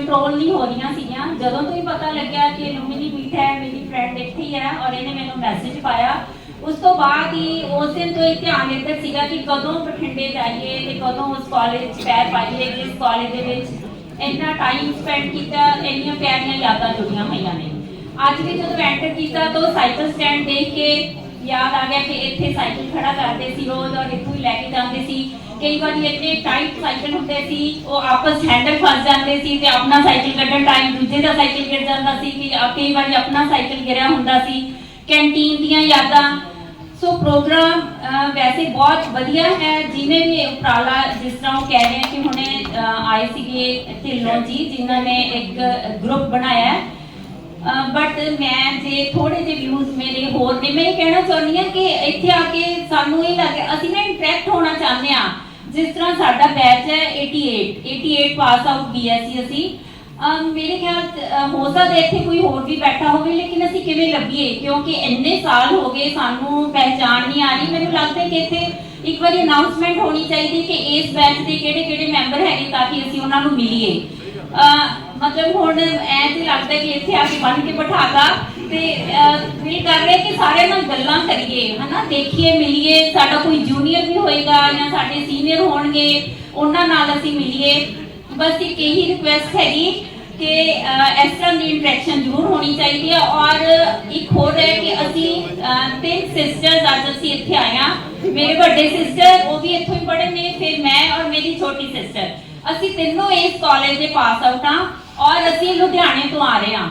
Control ਨਹੀਂ ਹੋ ਰਹੀਆਂ ਸੀਗੀਆਂ। ਜਦੋਂ ਤੋਂ ਹੀ ਪਤਾ ਲੱਗਿਆ ਕਿ ਲੁਮਿਨੀ ਮੀਟ ਹੈ, ਮੇਰੀ ਫਰੈਂਡ ਇੱਥੇ ਹੀ ਹੈ ਔਰ ਇਹਨੇ ਮੈਨੂੰ ਮੈਸੇਜ ਪਾਇਆ। ਉਸ ਤੋਂ ਬਾਅਦ ਹੀ ਉਸ ਦਿਨ ਤੋਂ ਹੀ ਧਿਆਨ ਇੱਧਰ ਸੀਗਾ ਕਿ ਕਦੋਂ ਬਠਿੰਡੇ ਜਾਈਏ ਤੇ ਕਦੋਂ ਉਸ ਕਾਲਜ 'ਚ ਪੈਰ ਪਾਈਏ, ਜਿਸ ਕਾਲਜ ਦੇ ਵਿੱਚ ਇੰਨਾ ਟਾਈਮ ਸਪੈਂਡ ਕੀਤਾ, ਇੰਨੀਆਂ ਪਿਆਰੀਆਂ ਯਾਦਾਂ ਜੁੜੀਆਂ ਹੋਈਆਂ ਨੇ। ਅੱਜ ਵੀ ਜਦੋਂ ਐਂਟਰ ਕੀਤਾ ਤਾਂ ਸਾਈਕਲ ਸਟੈਂਡ ਦੇਖ ਕੇ ਯਾਦ ਆ ਗਿਆ ਕਿ ਇੱਥੇ ਸਾਈਕਲ ਖੜਾ ਕਰਦੇ ਸੀ, ਰੋਜ਼ ਔਰ ਇੱਥੋਂ ਹੀ ਲੈ ਕੇ ਜਾਂਦੇ ਸੀ। ਕਈ ਵਾਰੀ ਇੰਨੇ ਟਾਈਟ ਸਾਈਕਲ ਹੁੰਦੇ ਸੀ, ਉਹ ਆਪਸ ਹੈਂਡਲ ਫਸ ਜਾਂਦੇ ਸੀ ਤੇ ਆਪਣਾ ਸਾਈਕਲ ਕੱਢਣ ਟਾਈਮ ਦੂਜੇ ਦਾ ਸਾਈਕਲ ਗਿਰ ਜਾਂਦਾ ਸੀ ਕਿ ਕਈ ਵਾਰੀ ਆਪਣਾ ਸਾਈਕਲ ਗਿਰਿਆ ਹੁੰਦਾ ਸੀ। ਕੈਂਟੀਨ ਦੀਆਂ ਯਾਦਾਂ। ਸੋ ਪ੍ਰੋਗਰਾਮ ਵੈਸੇ ਬਹੁਤ ਵਧੀਆ ਹੈ। ਜਿਨੇ ਵੀ ਉਪਰਾਲਾ ਜਿਸ ਤਰ੍ਹਾਂ ਉਹ ਕਹਿ ਰਹੇ ਕਿ ਹੁਣੇ ਆਏ ਸੀਗੇ ਢਿੱਲੋਂ ਜੀ, ਜਿਨ੍ਹਾਂ ਨੇ ਇੱਕ ਗਰੁੱਪ ਬਣਾਇਆ ਹੈ। ਬਟ ਮੈਂ ਜੇ ਥੋੜੇ ਜਿਹੇ ਵਿਊਜ਼ ਮੇਰੇ ਹੋਰ ਨੇ, ਮੈਂ ਇਹ ਕਹਿਣਾ ਚਾਹੁੰਦੀ ਹਾਂ ਕਿ ਇੱਥੇ ਆ ਕੇ ਸਾਨੂੰ ਇਹ ਲੱਗ ਅਸੀਂ ਨਾ ਇੰਟਰੈਕਟ ਹੋਣਾ ਚਾਹੁੰਦੇ ਆ ਜਿਸ ਤਰ੍ਹਾਂ ਸਾਡਾ ਬੈਚ ਹੈ 88 88 ਪਾਸ ਆਊਟ ਬੀਐਸਸੀ ਅਸੀਂ। ਮੇਰੇ ਖਿਆਲ ਹੋ ਸਕਦਾ ਇੱਥੇ ਕੋਈ ਹੋਰ ਵੀ ਬੈਠਾ ਹੋਵੇ, ਲੇਕਿਨ ਅਸੀਂ ਕਿਵੇਂ ਲੱਭੀਏ? ਕਿਉਂਕਿ ਇੰਨੇ ਸਾਲ ਹੋ ਗਏ ਸਾਨੂੰ ਪਹਿਚਾਣ ਨਹੀਂ ਆ ਰਹੀ। ਮੈਨੂੰ ਲੱਗਦਾ ਕਿ ਇੱਥੇ ਇੱਕ ਵਾਰੀ ਅਨਾਉਂਸਮੈਂਟ ਹੋਣੀ ਚਾਹੀਦੀ ਕਿ ਇਸ ਬੈਚ ਦੇ ਕਿਹੜੇ ਕਿਹੜੇ ਮੈਂਬਰ ਹੈਗੇ ਤਾਂ ਕਿ ਅਸੀਂ ਉਹਨਾਂ ਨੂੰ ਮਿਲੀਏ। ਮਤਲਬ ਹੁਣ ਐ ਤੇ ਲੱਗਦਾ ਕਿ ਇੱਥੇ ਆ ਕੇ ਬੰਨ ਕੇ ਬਿਠਾਤਾ ਤੇ ਫੀਲ ਕਰ ਰਹੇ ਕਿ ਸਾਰਿਆਂ ਨਾਲ ਗੱਲਾਂ ਕਰੀਏ, ਹਨਾ? ਦੇਖੀਏ, ਮਿਲੀਏ, ਸਾਡਾ ਕੋਈ ਜੂਨੀਅਰ ਵੀ ਹੋਏਗਾ ਜਾਂ ਸਾਡੇ ਸੀਨੀਅਰ ਹੋਣਗੇ, ਉਹਨਾਂ ਨਾਲ ਅਸੀਂ ਮਿਲੀਏ। ਬਸ ਇੱਕ ਇਹੀ ਰਿਕੁਐਸਟ ਹੈਗੀ ਕਿ ਇਸ ਤਰ੍ਹਾਂ ਦੀ ਇੰਟਰੈਕਸ਼ਨ ਜ਼ਰੂਰ ਹੋਣੀ ਚਾਹੀਦੀ ਹੈ ਔਰ ਇੱਕ ਹੋਰ ਹੈ ਕਿ ਅਸੀਂ ਤਿੰਨ ਸਿਸਟਰਸ ਅੱਜ ਅਸੀਂ ਇੱਥੇ ਆਏ ਹਾਂ। ਮੇਰੇ ਵੱਡੇ ਸਿਸਟਰ ਉਹ ਵੀ ਇੱਥੋਂ ਹੀ ਪੜ੍ਹੇ ਨੇ, ਫਿਰ ਮੈਂ ਔਰ ਮੇਰੀ ਛੋਟੀ ਸਿਸਟਰ ਅਸੀਂ ਤਿੰਨੋਂ ਇਸ ਕਾਲਜ ਦੇ ਪਾਸ ਆਊਟ ਹਾਂ। ਔਰ ਅਸੀਂ ਲੁਧਿਆਣੇ ਤੋਂ ਆ ਰਹੇ ਹਾਂ।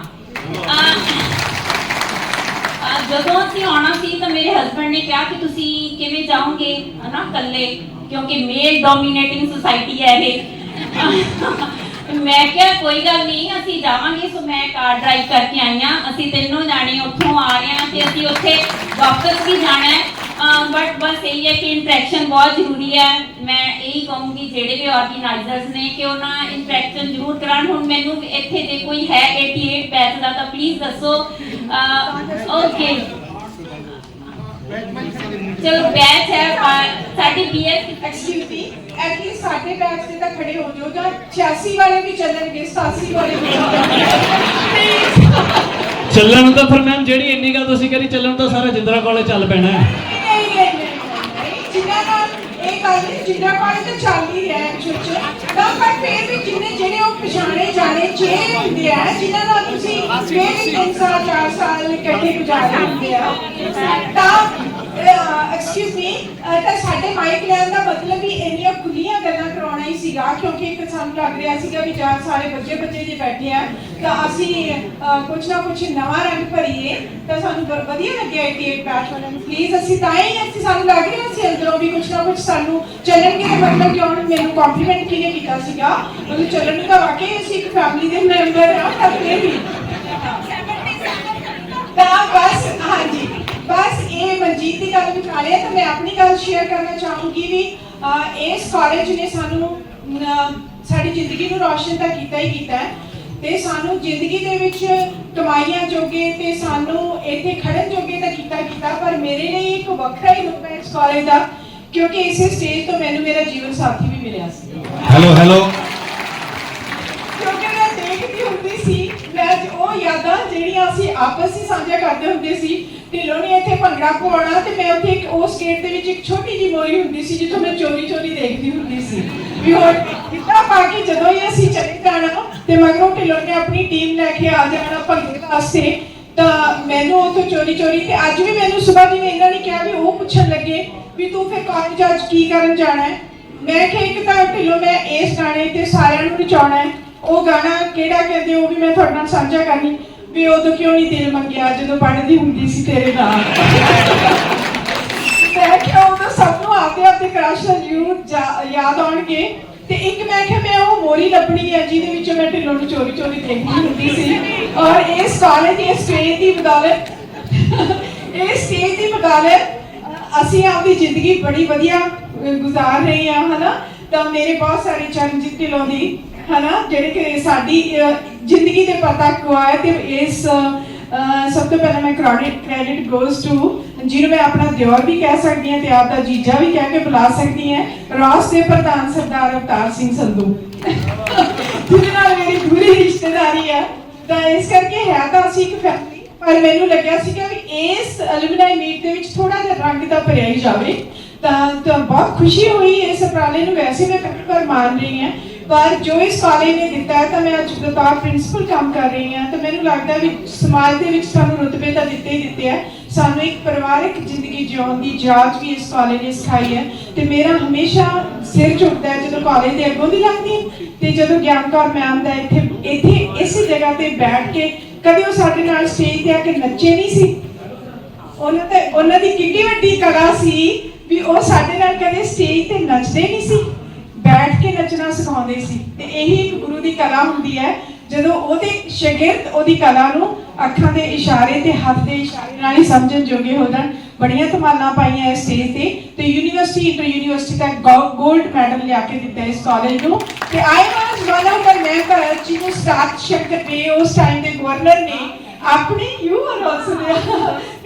ਜਦੋਂ ਅਸੀਂ ਆਉਣਾ ਸੀ ਤਾਂ ਮੇਰੇ ਹਸਬੰਡ ਨੇ ਕਿਹਾ ਕਿ ਤੁਸੀਂ ਕਿਵੇਂ ਜਾਓਗੇ? ਹਨਾ ਇਕੱਲੇ ਕਿਉਂਕਿ ਮੇਲ ਡੋਮੀਨੇਟਿੰਗ ਸੁਸਾਇਟੀ ਹੈ ਇਹ। ਮੈਂ ਕਿਹਾ ਕੋਈ ਗੱਲ ਨਹੀਂ ਅਸੀਂ ਜਾਵਾਂਗੇ। ਸੋ ਮੈਂ ਕਾਰ ਡਰਾਈਵ ਕਰਕੇ ਆਈ ਹਾਂ। ਅਸੀਂ ਤਿੰਨੋਂ ਜਾਣੇ ਉੱਥੋਂ ਆ ਰਹੇ ਹਾਂ ਤੇ ਅਸੀਂ ਉੱਥੇ ਵਾਪਸ ਵੀ ਜਾਣਾ ਹੈ। ਬਟ ਬਸ ਇਹ ਹੈ ਕਿ ਇੰਟਰੈਕਸ਼ਨ ਬਹੁਤ ਜ਼ਰੂਰੀ ਹੈ। ਮੈਂ ਇਹੀ ਕਹੂੰਗੀ ਜਿਹੜੇ ਵੀ ਆਰਗੇਨਾਈਜ਼ਰਸ ਨੇ ਕਿ ਉਹਨਾਂ ਇੰਟਰੈਕਸ਼ਨ ਜ਼ਰੂਰ ਕਰਾਉਣ ਹੁਣ ਮੈਨੂੰ ਇੱਥੇ ਜੇ ਕੋਈ ਹੈ 88 ਬੈਚ ਦਾ ਤਾਂ ਪਲੀਜ਼ ਦੱਸੋ। ਓਕੇ ਚਲੋ ਬੈਚ ਹੈ ਸਾਡੀ BS excuse me at least ਸਾਡੇ ਬੈਚ ਤੇ ਤਾਂ ਖੜੇ ਹੋ ਜਾਓ ਜਾਂ 86 ਵਾਲੇ ਵੀ ਚੱਲਣਗੇ 87 ਵਾਲੇ ਵੀ ਚੱਲਣ ਤਾਂ ਫਿਰ ਮੈਮ ਜਿਹੜੀ ਇੰਨੀ ਗੱਲ ਤੁਸੀਂ ਕਰੀ ਚੱਲਣ ਤਾਂ ਸਾਰਾ ਜਿੰਦਰਾ ਕਾਲਜ ਚੱਲ ਪੈਣਾ ਹੈ ਨਹੀਂ ਨਹੀਂ ਨਹੀਂ ਨਹੀਂ ਜਿਨ੍ਹਾਂ ਨਹੀਂ ਜਿਨ੍ਹਾਂ ਕੋਲ ਤਾਂ ਚੱਲ ਹੀ ਚ ਤਾਂ ਪਰ ਫਿਰ ਵੀ ਜਿੰਨੇ ਜਿਹੜੇ ਉਹ ਪਛਾਣੇ ਜਾਣੇ ਚਿਹਰੇ ਹੁੰਦੇ ਆ ਜਿਨ੍ਹਾਂ ਨਾਲ ਤੁਸੀਂ ਫਿਰ ਵੀ ਤਿੰਨ ਸਾਲ ਚਾਰ ਸਾਲ ਇਕੱਠੇ ਗੁਜ਼ਾਰੇ ਹੁੰਦੇ ਆ ਤਾਂ ਐਕਸਕਿਊਜ਼ ਮੀ ਤਾਂ ਸਾਡੇ ਮਾਈਕ ਲੈਣ ਦਾ ਮਤਲਬ ਵੀ ਇੰਨੀਆਂ ਖੁੱਲੀਆਂ ਗੱਲਾਂ ਕਰਾਉਣਾ ਹੀ ਸੀਗਾ ਕਿਉਂਕਿ ਇੱਕ ਸਾਨੂੰ ਲੱਗ ਰਿਹਾ ਸੀਗਾ ਵੀ ਜਾਂ ਸਾਰੇ ਬੱਚੇ ਬੱਚੇ ਜੇ ਬੈਠੇ ਆ ਤਾਂ ਅਸੀਂ ਅਹ, ਨਾ ਕੁਛ ਨਵਾਂ ਰੰਗ ਭਰੀਏ ਤਾਂ ਸਾਨੂੰ ਵਧੀਆ ਲੱਗਿਆ 88 ਬੈਚ ਵਾਲਿਆਂ ਨੂੰ। ਪਲੀਜ਼ ਅਸੀਂ ਤਾਂ ਹੀ ਅਸੀਂ ਸਾਨੂੰ ਲੱਗ ਰਿਹਾ ਸੀ ਅੰਦਰੋਂ ਵੀ ਕੁਛ ਨਾ ਕੁਛ ਸਾਨੂੰ ਚੱਲਣਗੇ ਦਾ ਮਤਲਬ ਕਿ ਹੁਣ ਮੈਨੂੰ ਕੰਪਲੀਮੈਂਟ ਕਿਹਨੇ ਕੀਤਾ ਸੀਗਾ ਮਤਲਬ ਚੱਲਣ ਦਾ ਵਾਕਈ ਅਸੀਂ ਇੱਕ ਫੈਮਿਲੀ ਦੇ ਮੈਂਬਰ ਆ ਤਾਂ ਫਿਰ ਵੀ ਇਹ ਮਨਜੀਤ ਦੀ ਗੱਲ ਵਿਚਾਲੇ ਤਾਂ ਮੈਂ ਆਪਣੀ ਗੱਲ ਸ਼ੇਅਰ ਕਰਨਾ ਚਾਹੂੰਗੀ ਵੀ ਇਸ ਕਾਲਜ ਨੇ ਸਾਨੂੰ ਸਾਡੀ ਜ਼ਿੰਦਗੀ ਨੂੰ ਰੌਸ਼ਨ ਤਾਂ ਕੀਤਾ ਹੀ ਕੀਤਾ ਹੈ ਤੇ ਸਾਨੂੰ ਜ਼ਿੰਦਗੀ ਦੇ ਵਿੱਚ ਕਮਾਈਆਂ ਜੋਗੇ ਤੇ ਸਾਨੂੰ ਇੱਥੇ ਖੜਨ ਜੋਗੇ ਤਾਂ ਕੀਤਾ ਕੀਤਾ ਪਰ ਮੇਰੇ ਲਈ ਇੱਕ ਵੱਖਰਾ ਹੀ ਰੂਪ ਹੈ ਇਸ ਕਾਲਜ ਦਾ ਕਿਉਂਕਿ ਇਸੇ ਸਟੇਜ ਤੋਂ ਮੈਨੂੰ ਮੇਰਾ ਜੀਵਨ ਸਾਥੀ ਵੀ ਮਿਲਿਆ ਸੀ। ਹੈਲੋ ਹੈਲੋ ਕਿਉਂਕਿ ਮੈਂ ਦੇਖਦੀ ਹੁੰਦੀ ਸੀ ਮੈਂ ਅੱਜ ਉਹ ਯਾਦਾਂ ਜਿਹੜੀਆਂ ਅਸੀਂ ਆਪਸ ਵਿੱਚ ਸਾਂਝਾ ਕਰਦੇ ਹੁੰਦੇ ਸੀ ਢਿੱਲੋਂ ਨੇ ਇੱਥੇ ਭੰਗੜਾ ਪਾਉਣਾ ਤੇ ਮੈਂ ਉੱਥੇ ਇੱਕ ਉਸ ਗੇਟ ਦੇ ਵਿੱਚ ਇੱਕ ਛੋਟੀ ਜਿਹੀ ਮੋਰੀ ਹੁੰਦੀ ਸੀ ਜਿੱਥੋਂ ਮੈਂ ਚੋਰੀ ਚੋਰੀ ਦੇਖਦੀ ਹੁੰਦੀ ਸੀ। ਵੀ ਹੁਣ ਕਿੱਦਾਂ ਪਾ ਕੇ ਜਦੋਂ ਹੀ ਅਸੀਂ ਚਲੇ ਜਾਣਾ ਤੇ ਮਗਰੋਂ ਢਿੱਲੋਂ ਨੇ ਆਪਣੀ ਟੀਮ ਲੈ ਕੇ ਆ ਜਾਣਾ ਭੰਗੜੇ ਵਾਸਤੇ, ਤਾਂ ਮੈਨੂੰ ਉੱਥੋਂ ਚੋਰੀ ਚੋਰੀ ਤੇ ਅੱਜ ਵੀ ਮੈਨੂੰ ਸਵੇਰ ਜਿਵੇਂ ਇਹਨਾਂ ਨੇ ਕਿਹਾ ਵੀ ਉਹ ਪੁੱਛਣ ਲੱਗੇ ਵੀ ਤੂੰ ਫਿਰ ਕਾਲਜ ਅੱਜ ਕੀ ਕਰਨ ਜਾਣਾ ਹੈ? ਮੈਂ ਕਿਹਾ ਇੱਕ ਤਾਂ ਢਿੱਲੋਂ ਮੈਂ ਇਸ ਗਾਣੇ ਤੇ ਸਾਰਿਆਂ ਨੂੰ ਨਚਾਉਣਾ ਹੈ। ਉਹ ਗਾਣਾ ਕਿਹੜਾ ਕਹਿੰਦੇ ਉਹ ਵੀ ਮੈਂ ਤੁਹਾਡੇ ਨਾਲ ਸਾਂਝਾ ਕਰਨੀ। ਵੀ ਉਦੋਂ ਕਿਉਂ ਨਹੀਂ ਦਿਲ ਮੰਗਿਆ? ਜਦੋਂ ਪੜ੍ਹਦੀ ਹੁੰਦੀ ਸੀ ਤੇਰੇ ਨਾਲ। ਮੈਂ ਕਿਹਾ ਉਦੋਂ ਸਭ ਨੂੰ ਆਪਦੇ ਆਪਦੇ ਕ੍ਰਸ਼ ਜ਼ਰੂਰ ਯਾਦ ਆਉਣਗੇ। ਤੇ ਇੱਕ ਮੈਂ ਕਿਹਾ, ਮੈਂ ਉਹ ਮੋਰੀ ਲੱਭਣੀ ਹੈ ਜਿਹਦੇ ਵਿੱਚੋਂ ਮੈਂ ਢਿੱਲੋਂ ਨੂੰ ਚੋਰੀ ਚੋਰੀ ਦੇਖਦੀ ਹੁੰਦੀ ਸੀ। ਔਰ ਇਸ ਕਾਲਜ ਦੀ ਸਟੇਜ ਦੀ ਬਦੌਲਤ ਇਸ ਸਟੇਜ ਦੀ ਬਦੌਲਤ, ਅਸੀਂ ਆਪਦੀ ਜ਼ਿੰਦਗੀ ਬੜੀ ਵਧੀਆ ਗੁਜ਼ਾਰ ਰਹੇ ਹਾਂ ਹਨਾ? ਤਾਂ ਮੇਰੇ ਬਹੁਤ ਸਾਰੇ ਚਰਨਜੀਤ ਢਿੱਲੋਂ ਦੀ, ਹਨਾ? ਜਿਹੜੇ ਕਿ ਸਾਡੀ ਜ਼ਿੰਦਗੀ ਦੇ ਪਤਾ ਕੁਆਏ ਤੇ ਇਸ ਸਭ ਤੋਂ ਪਹਿਲਾਂ ਮੈਂ ਕ੍ਰੈਡਿਟ ਕ੍ਰੈਡਿਟ ਗੋਜ਼ ਟੂ ਜਿਹਨੂੰ ਮੈਂ ਆਪਣਾ ਦਿਓਰ ਵੀ ਕਹਿ ਸਕਦੀ ਹਾਂ ਤੇ ਆਪ ਦਾ ਜੀਜਾ ਵੀ ਕਹਿ ਕੇ ਬੁਲਾ ਸਕਦੀ ਹਾਂ ਰਾਸ ਦੇ ਪ੍ਰਧਾਨ ਸਰਦਾਰ ਅਵਤਾਰ ਸਿੰਘ ਸੰਧੂ ਜਿਹਦੇ ਨਾਲ ਮੇਰੀ ਪੂਰੀ ਰਿਸ਼ਤੇਦਾਰੀ ਹੈ ਤਾਂ ਇਸ ਕਰਕੇ ਹੈ ਤਾਂ ਅਸੀਂ ਇੱਕ ਫੈਮਿਲੀ ਪਰ ਮੈਨੂੰ ਲੱਗਿਆ ਸੀਗਾ ਵੀ ਇਸ ਐਲੂਮਨਾਈ ਮੀਟ ਦੇ ਵਿੱਚ ਥੋੜਾ ਜਿਹਾ ਰੰਗ ਦਾ ਭਰਿਆ ਹੀ ਜਾਵੇ ਤਾਂ ਬਹੁਤ ਖੁਸ਼ੀ ਹੋਈ ਇਸ ਉਪਰਾਲੇ ਨੂੰ ਵੈਸੇ ਮੈਂ ਪਹਿਲੀ ਵਾਰ ਮਾਨ ਰਹੀ ਹਾਂ ਪਰ ਜੋ ਇਸ ਕਾਲਜ ਨੇ ਦਿੱਤਾ ਹੈ, ਤਾਂ ਮੈਂ ਅੱਜ ਬਤੌਰ ਪ੍ਰਿੰਸੀਪਲ ਕੰਮ ਕਰ ਰਹੀ ਹਾਂ, ਤਾਂ ਮੈਨੂੰ ਲੱਗਦਾ ਵੀ ਸਮਾਜ ਦੇ ਵਿੱਚ ਸਾਨੂੰ ਰੁਤਬੇ ਤਾਂ ਦਿੱਤੇ ਹੀ ਦਿੱਤੇ ਹੈ ਸਾਨੂੰ ਇੱਕ ਪਰਿਵਾਰਕ ਜ਼ਿੰਦਗੀ ਜਿਉਣ ਦੀ ਜਾਚ ਵੀ ਇਸ ਕਾਲਜ ਨੇ ਸਿਖਾਈ ਹੈ। ਤੇ ਮੇਰਾ ਹਮੇਸ਼ਾ ਸਿਰ ਝੁਕਦਾ ਹੈ ਜਦੋਂ ਕਾਲਜ ਦੇ ਅੱਗੋਂ ਦੀ ਲੰਘਦੀ ਹਾਂ ਤੇ ਜਦੋਂ ਗਿਆਨ ਕੌਰ ਮੈਮ ਦਾ ਇੱਥੇ ਇੱਥੇ ਇਸੇ ਜਗ੍ਹਾ ਤੇ ਬੈਠ ਕੇ ਕਦੇ ਉਹ ਸਾਡੇ ਨਾਲ ਸਟੇਜ ਤੇ ਆ ਕੇ ਨੱਚੇ ਨਹੀਂ ਸੀ। ਉਹਨਾਂ ਤੇ ਉਹਨਾਂ ਦੀ ਕਿੰਨੀ ਵੱਡੀ ਕਲਾ ਸੀ ਵੀ ਉਹ ਸਾਡੇ ਨਾਲ ਕਦੇ ਸਟੇਜ ਤੇ ਨੱਚਦੇ ਨਹੀਂ ਸੀ ਨੱਚਣਾ ਸਿਖਾਉਂਦੇ ਸੀ। ਤੇ ਇਹੀ ਗੁਰੂ ਦੀ ਕਲਾ ਹੁੰਦੀ ਹੈ, ਜਦੋਂ ਉਹਦੇ ਸ਼ਾਗਿਰਦ ਉਹਦੀ ਕਲਾ ਨੂੰ ਅੱਖਾਂ ਦੇ ਇਸ਼ਾਰੇ ਤੇ ਹੱਥ ਦੇ ਇਸ਼ਾਰੇ ਨਾਲ ਹੀ ਸਮਝਣ ਜੋਗੇ ਹੋ ਜਾਣ। ਬੜੀਆਂ ਧਮਾਲਾਂ ਪਾਈਆਂ ਇਸ ਸਟੇਜ ਤੇ। ਤੇ ਯੂਨੀਵਰਸਿਟੀ ਇੰਟਰ ਯੂਨੀਵਰਸਿਟੀ ਦਾ 골ਡ ਮੈਡਲ ਲਿਆ ਕੇ ਦਿੱਤਾ ਇਸ ਕਾਲਜ ਨੂੰ। ਤੇ I was one of the member ਜਿਹਨੂੰ ਸਟਾਰਟ ਸ਼ੰਕਰ ਨੇ ਉਸ ਟਾਈਮ ਦੇ ਗਵਰਨਰ ਨੇ ਆਪਣੀ ਯੂ ਆਰ ਆਲਸੋ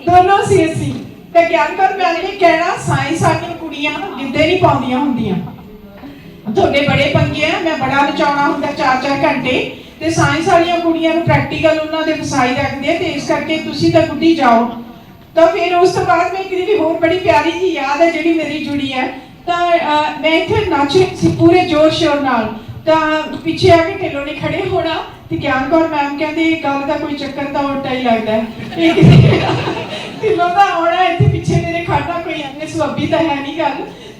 ਦੋਨੋਂ ਸੀ ਅਸੀਂ। ਤੇ ਗਿਆਨਕਰ ਮੈਮ ਨੇ ਕਹਿਣਾ ਸਾਇੰਸ ਵਾਲੀਆਂ ਕੁੜੀਆਂ ਗਿੱਧੇ ਨਹੀਂ ਪਾਉਂਦੀਆਂ ਹੁੰਦੀਆਂ। ਤੁਹਾਡੇ ਬੜੇ ਪੰਗੇ ਆ, ਮੈਂ ਬੜਾ ਨਚਾਉਣਾ ਹੁੰਦਾ 4-4 ਘੰਟੇ। ਤੇ ਸਾਇੰਸ ਵਾਲੀਆਂ ਕੁੜੀਆਂ ਨੂੰ ਪ੍ਰੈਕਟੀਕਲ ਉਹਨਾਂ ਦੇ ਫਸਾਈ ਰੱਖਦੇ ਆ ਤੇ ਇਸ ਕਰਕੇ ਤੁਸੀਂ ਤਾਂ ਗੁੱਡੀ ਜਾਓ। ਤਾਂ ਫਿਰ ਉਸ ਤੋਂ ਬਾਅਦ ਮੈਂ ਇੱਕ ਹੋਰ ਬੜੀ ਪਿਆਰੀ ਜੀ ਯਾਦ ਹੈ ਜਿਹੜੀ ਮੇਰੀ ਜੁੜੀ ਹੈ ਤਾਂ ਮੈਂ ਇੱਥੇ ਨੱਚ ਰਹੀ ਸੀ ਪੂਰੇ ਜੋਰ ਸ਼ੋਰ ਨਾਲ। ਤਾਂ ਪਿੱਛੇ ਆ ਕੇ ਢਿੱਲੋਂ ਨੇ ਖੜੇ ਹੋਣਾ। ਤੇ ਗਿਆਨ ਕੌਰ ਮੈਮ ਕਹਿੰਦੇ, ਇਹ ਗੱਲ ਦਾ ਕੋਈ ਚੱਕਰ ਤਾਂ ਉਲਟਾ ਹੀ ਲੱਗਦਾ ਹੈ। ਇਹ ਕਿਸੇ- ਢਿੱਲੋਂ ਦਾ ਆਉਣਾ ਇੱਥੇ ਪਿੱਛੇ ਮੇਰੇ ਖੜਨਾ ਕੋਈ ਐਵੇਂ ਸਵਾਬੀ ਤਾਂ ਹੈ ਨਹੀਂ ਗੱਲ।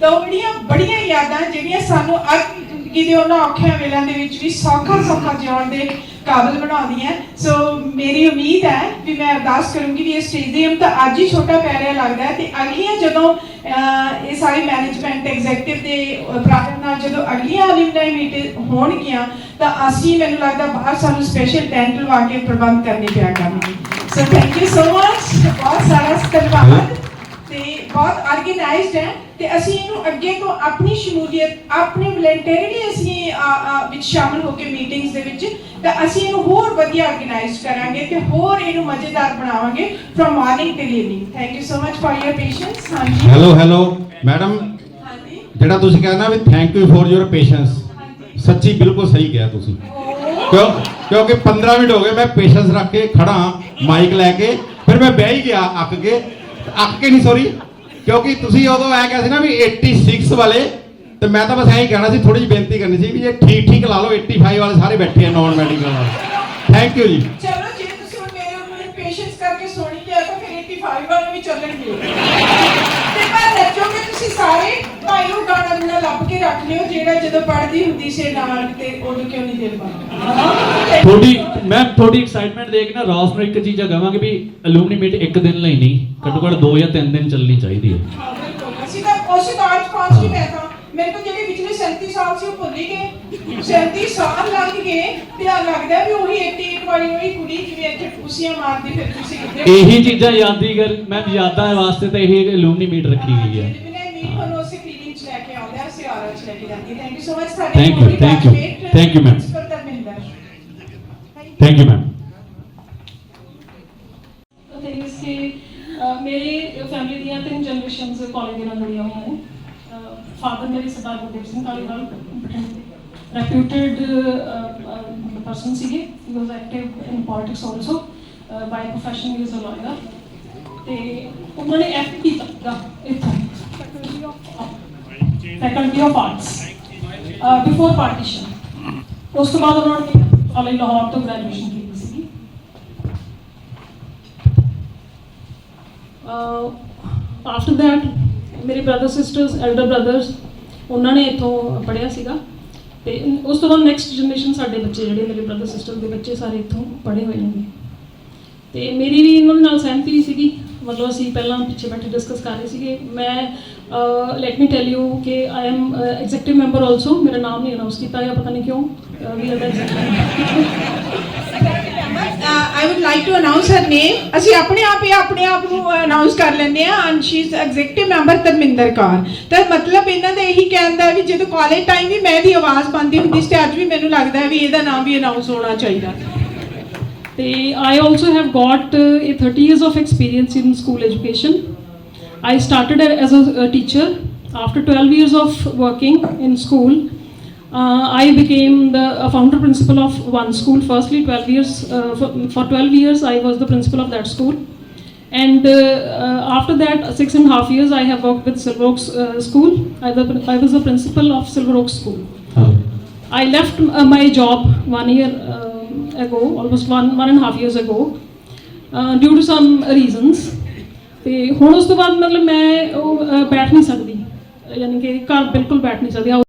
ਤਾਂ ਉਹ ਜਿਹੜੀਆਂ ਬੜੀਆਂ ਯਾਦਾਂ ਜਿਹੜੀਆਂ ਸਾਨੂੰ ਅੱਜ ਜ਼ਿੰਦਗੀ ਦੇ ਉਹਨਾਂ ਔਖਿਆਂ ਵੇਲਿਆਂ ਦੇ ਵਿੱਚ ਵੀ ਸੌਖਾ ਸੌਖਾ ਜਿਉਣ ਦੇ ਕਾਬਲ ਬਣਾਉਂਦੀ ਹੈ। ਸੋ ਮੇਰੀ ਉਮੀਦ ਹੈ ਵੀ ਮੈਂ ਅਰਦਾਸ ਕਰੂੰਗੀ ਵੀ ਇਸ ਚੀਜ਼ ਦੀ ਸਟੇਡੀਅਮ ਤਾਂ ਅੱਜ ਹੀ ਛੋਟਾ ਪੈ ਰਿਹਾ ਲੱਗਦਾ ਹੈ ਤੇ ਅਗਲੀਆਂ ਜਦੋਂ ਇਹ ਸਾਰੇ ਮੈਨੇਜਮੈਂਟ ਐਗਜ਼ੈਕਟਿਵ ਦੇ ਉਪਰਾਲੇ ਨਾਲ ਜਦੋਂ ਅਗਲੀਆਂ ਅਲੂਮਨਾਈ ਮੀਟ ਹੋਣਗੀਆਂ, ਤਾਂ ਅਸੀਂ, ਮੈਨੂੰ ਲੱਗਦਾ ਬਾਹਰ ਸਾਨੂੰ ਸਪੈਸ਼ਲ ਟੈਂਟ ਲਵਾ ਕੇ ਪ੍ਰਬੰਧ ਕਰਨੇ ਪਿਆ ਕਰਨਗੇ। So thank you so much ਬਹੁਤ ਸਾਰਾ ਧੰਨਵਾਦ। ਤੇ ਬਹੁਤ ਆਰਗੇਨਾਈਜ਼ਡ ਹੈ। ਤੇ ਅਸੀਂ ਇਹਨੂੰ ਅੱਗੇ ਤੋਂ ਆਪਣੀ ਸ਼ਮੂਲੀਅਤ ਆਪਣੇ ਵਲੰਟੀਅਰਲੀ ਅਸੀਂ ਵਿੱਚ ਸ਼ਾਮਲ ਹੋ ਕੇ ਮੀਟਿੰਗਸ ਦੇ ਵਿੱਚ ਤਾਂ ਅਸੀਂ ਇਹਨੂੰ ਹੋਰ ਵਧੀਆ ਆਰਗੇਨਾਈਜ਼ ਕਰਾਂਗੇ ਤੇ ਹੋਰ ਇਹਨੂੰ ਮਜ਼ੇਦਾਰ ਬਣਾਵਾਂਗੇ from morning till evening thank you so much for your patience ਹਾਂਜੀ। ਹੈਲੋ ਹੈਲੋ ਮੈਡਮ ਹਾਂਜੀ। ਜਿਹੜਾ ਤੁਸੀਂ ਕਹਿੰਦਾ ਵੀ thank you for your patience ਸੱਚੀ ਬਿਲਕੁਲ ਸਹੀ ਕਿਹਾ ਤੁਸੀਂ। ਕਿਉਂ ਕਿਉਂਕਿ 15 ਮਿੰਟ ਹੋ ਗਏ ਮੈਂ ਪੇਸ਼ੈਂਸ ਰੱਖ ਕੇ ਖੜਾ ਮਾਈਕ ਲੈ ਕੇ ਫਿਰ ਮੈਂ ਬਹਿ ਹੀ ਗਿਆ ਅੱਕ ਕੇ ਅੱਕ ਕੇ ਨਹੀਂ ਸੌਰੀ ਕਿਉਂਕਿ ਤੁਸੀਂ ਉਦੋਂ ਐ ਕਿਹਾ ਸੀ ਨਾ ਵੀ 86 ਵਾਲੇ, ਤੇ ਮੈਂ ਤਾਂ ਬਸ ਐਂ ਹੀ ਕਹਿਣਾ ਸੀ ਥੋੜੀ ਜਿਹੀ ਬੇਨਤੀ ਕਰਨੀ ਸੀ ਵੀ ਜੇ ਠੀਕ ਠੀਕ ਲਾ ਲਓ 85 ਵਾਲੇ ਸਾਰੇ ਬੈਠੇ ਆ ਨਾਨ ਮੈਡੀਕਲ ਵਾਲੇ ਥੈਂਕ ਯੂ ਜੀ। ਚਲੋ, ਜੇ ਤੁਸੀਂ ਹੁਣ ਮੇਰੇ ਉੱਪਰ ਪੇਸ਼ੈਂਸ ਕਰਕੇ ਸੋਣੀ ਲਿਆ ਤਾਂ ਫਿਰ 85 ਵਾਲੇ ਵੀ ਚੱਲਣਗੇ। ਸਾਰੇ ਭਾਈ ਉਹ ਗਾਣਾ ਨਾ ਲੱਭ ਕੇ ਰੱਖ ਲਿਓ ਜਿਹੜਾ ਜਦੋਂ ਪੜ੍ਹਦੀ ਹੁੰਦੀ ਸੀ ਨਾਲ ਤੇ ਉਦੋਂ ਕਿਉਂ ਨਹੀਂ ਦਿਲ ਪਾਉਂਦਾ ਤੁਹਾਡੀ ਮੈਂ ਤੁਹਾਡੀ ਐਕਸਾਈਟਮੈਂਟ ਦੇਖ ਨਾ ਰੌਸ ਨੂੰ ਇੱਕ ਚੀਜ਼ ਕਹਾਂਗੇ ਵੀ ਐਲੂਮਨੀ ਮੀਟ ਇੱਕ ਦਿਨ ਲਈ ਨਹੀਂ ਘੱਟੋ ਘੱਟ 2 ਜਾਂ 3 ਦਿਨ ਚੱਲਣੀ ਚਾਹੀਦੀ ਹੈ। ਅਸੀਂ ਤਾਂ ਉਸੇ ਤਾਂ ਅੱਜ ਪਹੁੰਚ ਹੀ। ਪਏ ਤਾਂ ਮੇਰੇ ਕੋਲ ਜਿਹੜੇ ਪਿਛਲੇ 37 ਸਾਲ ਸੀ ਉਹ ਭੁੱਲ ਹੀ ਗਏ। 37 ਸਾਲ ਲੰਘ ਗਏ ਤੇ ਆ ਲੱਗਦਾ ਵੀ ਉਹੀ 88 ਵਾਲੀ ਉਹੀ ਕੁੜੀ ਜਿਵੇਂ ਇੱਥੇ ਕੁਸੀਆਂ ਮਾਰਦੀ ਫਿਰ ਤੁਸੀਂ ਕਿੱਥੇ ਇਹੀ ਚੀਜ਼ਾਂ ਯਾਦੀਗਰ ਮੈਂ ਯਾਦਾਂ ਵਾਸਤੇ ਤਾਂ ਇਹ ਐਲੂਮਨੀ ਮੀਟ ਰੱਖੀ ਗਈ ਹੈ। ਚ ਲੈ ਕੇ ਜਾਂਦੀ ਥੈਂਕ ਯੂ ਸੋ ਮਚ ਸਾਡੇ Thank you, thank you, thank you, ma'am. Thank you ma'am thing ਇਸ ਕਿ ਅਹ, ਮੇਰੇ ਫੈਮਿਲੀ ਦੀਆਂ ਤਿੰਨ ਜਨਰੇਸ਼ਨਸ ਕਾਲਜ ਦੇ ਨਾਲ ਜੁੜੀਆਂ ਹੋਈਆਂ ਨੇ ਫਾਦਰ ਮੇਰੇ ਸਰਦਾਰ ਗੁਰਦੇਵ ਸਿੰਘ ਕਾਲੀਵਾਲ ਰੈਪਿਊਟਡ ਪਰਸਨ ਸੀਗੇ he was active in politics also by profession he is a lawyer ਤੇ ਉਹਨਾਂ ਨੇ ਐਫ ਕੀਤਾ ਇੱਥੋਂ faculty of arts before partition ਉਸ ਤੋਂ ਬਾਅਦ ਉਹਨਾਂ ਨੇ ਕਾਲਜ ਲਾਹੌਰ ਤੋਂ ਗ੍ਰੈਜੂਏਸ਼ਨ ਕੀਤੀ ਸੀਗੀ। ਆਫਟਰ ਦੈਟ ਮੇਰੇ ਬ੍ਰਦਰ ਸਿਸਟਰਸ ਐਲਡਰ ਬ੍ਰਦਰਸ ਉਹਨਾਂ ਨੇ ਇੱਥੋਂ ਪੜ੍ਹਿਆ ਸੀਗਾ। ਤੇ ਉਸ ਤੋਂ ਬਾਅਦ ਨੈਕਸਟ ਜਨਰੇਸ਼ਨ ਸਾਡੇ ਬੱਚੇ ਜਿਹੜੇ ਮੇਰੇ ਬ੍ਰਦਰ ਸਿਸਟਰ ਦੇ ਬੱਚੇ ਸਾਰੇ ਇੱਥੋਂ ਪੜ੍ਹੇ ਹੋਏ ਨੇ। ਤੇ ਮੇਰੀ ਵੀ ਇਹਨਾਂ ਦੇ ਨਾਲ ਸਹਿਮਤੀ ਸੀਗੀ ਮਤਲਬ ਅਸੀਂ ਪਹਿਲਾਂ ਪਿੱਛੇ ਬੈਠੇ ਡਿਸਕਸ ਕਰ ਰਹੇ ਸੀਗੇ। ਮੈਂ ਲੈਟ ਮੀ ਟੈਲ ਯੂ ਕਿ I am executive member also ਮੇਰਾ ਨਾਮ ਨਹੀਂ ਅਨਾਉਂਸ ਕੀਤਾ ਗਿਆ ਪਤਾ ਨਹੀਂ ਕਿਉਂ। We are I would like to announce her name ਅਸੀਂ ਆਪਣੇ ਆਪ ਹੀ ਆਪਣੇ ਆਪ ਨੂੰ ਅਨਾਉਂਸ ਕਰ ਲੈਂਦੇ ਆ and she is executive member Dharminder Kaur. ਤਾਂ ਮਤਲਬ ਇਹਨਾਂ ਦਾ ਇਹੀ ਕਹਿਣ ਦਾ ਵੀ ਜਦੋਂ ਕਾਲਜ ਟਾਈਮ ਵੀ ਮੈਂ ਦੀ ਆਵਾਜ਼ ਪਾਉਂਦੀ ਹੁੰਦੀ ਸੀ ਤੇ ਅੱਜ ਵੀ ਮੈਨੂੰ ਲੱਗਦਾ ਵੀ ਇਹਦਾ ਨਾਮ ਵੀ ਅਨਾਉਂਸ ਹੋਣਾ ਚਾਹੀਦਾ। I also have got uh, 30 years of experience in school education. I started as a, a teacher. After 12 years of working in school, Uh, I became the founder principal of one school. Firstly, 12 years uh, for, for 12 years I was the principal of that school, and uh, after that six and a half years I have worked with Silver Oaks School. I, the, I was the principal of Silver Oaks School. I left my job one year um, ago, almost one one and a half years ago, uh, due to some reasons. ਤੇ ਹੁਣ ਉਸ ਤੋਂ ਬਾਅਦ ਮਤਲਬ ਮੈਂ ਉਹ ਅਹ, ਬੈਠ ਨਹੀਂ ਸਕਦੀ ਯਾਨੀ ਕਿ ਘਰ ਬਿਲਕੁਲ ਬੈਠ ਨਹੀਂ ਸਕਦੀ ਹਾਊਸ